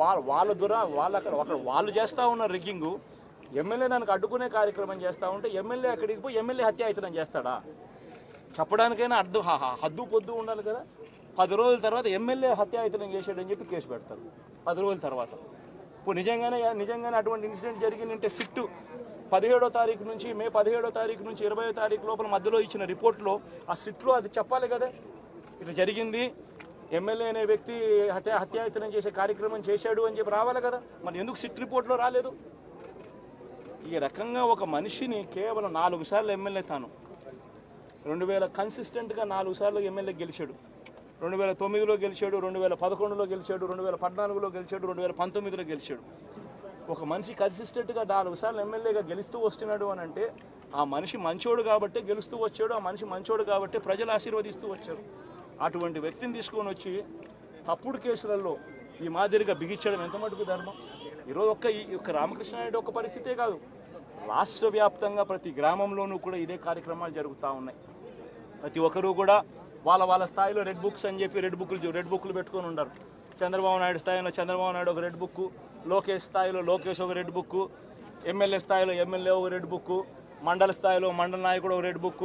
వాళ్ళ వాళ్ళ వాళ్ళు అక్కడ అక్కడ వాళ్ళు చేస్తూ ఉన్న రిగ్గింగ్ ఎమ్మెల్యే దానికి అడ్డుకునే కార్యక్రమం చేస్తూ ఉంటే ఎమ్మెల్యే అక్కడికి పోయి ఎమ్మెల్యే హత్యాయతనం చేస్తాడా? చెప్పడానికైనా అడ్డు హద్దు పొద్దు ఉండాలి కదా. పది రోజుల తర్వాత ఎమ్మెల్యే హత్యాయతనం చేశాడని చెప్పి కేసు పెడతారు. పది రోజుల తర్వాత. ఇప్పుడు నిజంగానే నిజంగానే అటువంటి ఇన్సిడెంట్ జరిగిందంటే సిట్టు. పదిహేడో తారీఖు నుంచి మే పదిహేడో తారీఖు నుంచి ఇరవై తారీఖు లోపల మధ్యలో ఇచ్చిన రిపోర్ట్లో ఆ సిట్లో అది చెప్పాలి కదా. ఇది జరిగింది. ఎమ్మెల్యే అనే వ్యక్తి హత్య హత్యాయతనం చేసే కార్యక్రమం చేశాడు అని చెప్పి రావాలి కదా. మరి ఎందుకు సిట్ రిపోర్ట్లో రాలేదు? ఈ రకంగా ఒక మనిషిని కేవలం నాలుగు సార్లు ఎమ్మెల్యే తాను. రెండు వేల కన్సిస్టెంట్గా నాలుగు సార్లు ఎమ్మెల్యే గెలిచాడు. రెండు వేల తొమ్మిదిలో గెలిచాడు రెండు వేల పదకొండులో గెలిచాడు రెండు వేల పద్నాలుగులో గెలిచాడు రెండు వేల పంతొమ్మిదిలో గెలిచాడు. ఒక మనిషి కన్సిస్టెంట్గా నాలుగు సార్లు ఎమ్మెల్యేగా గెలుస్తూ వస్తున్నాడు అని అంటే ఆ మనిషి మంచోడు కాబట్టే గెలుస్తూ వచ్చాడు ఆ మనిషి మంచోడు కాబట్టే ప్రజలు ఆశీర్వదిస్తూ వచ్చారు. అటువంటి వ్యక్తిని తీసుకొని వచ్చి తప్పుడు కేసులలో ఈ మాదిరిగా బిగించడం ఎంత మటుకు ధర్మం? ఈరోజు ఒక్క ఈ ఒక్క రామకృష్ణారెడ్డి ఒక పరిస్థితే కాదు. రాష్ట్ర వ్యాప్తంగా ప్రతి గ్రామంలోనూ కూడా ఇదే కార్యక్రమాలు జరుగుతూ ఉన్నాయి. ప్రతి ఒక్కరూ కూడా వాళ్ళ వాళ్ళ స్థాయిలో రెడ్ బుక్స్ అని చెప్పి రెడ్ బుక్లు రెడ్ బుక్లు పెట్టుకొని ఉంటారు చంద్రబాబు నాయుడు స్థాయిలో చంద్రబాబు నాయుడు ఒక రెడ్ బుక్ లోకేష్ స్థాయిలో లోకేష్ ఒక రెడ్ బుక్ ఎమ్మెల్యే స్థాయిలో ఎమ్మెల్యే ఒక రెడ్ బుక్ మండల స్థాయిలో మండల నాయకుడు ఒక రెడ్ బుక్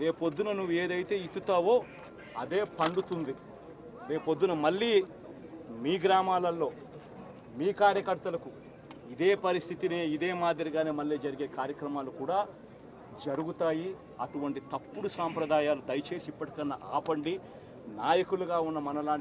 రేపొద్దున నువ్వు ఏదైతే ఇత్తుతావో అదే పండుతుంది. రేపొద్దున మళ్ళీ మీ గ్రామాలలో మీ కార్యకర్తలకు ఇదే పరిస్థితినే ఇదే మాదిరిగానే మళ్ళీ జరిగే కార్యక్రమాలు కూడా జరుగుతాయి. అటువంటి తప్పుడు సాంప్రదాయాలు దయచేసి ఇప్పటికన్నా ఆపండి. నాయకులుగా ఉన్న మనలాంటి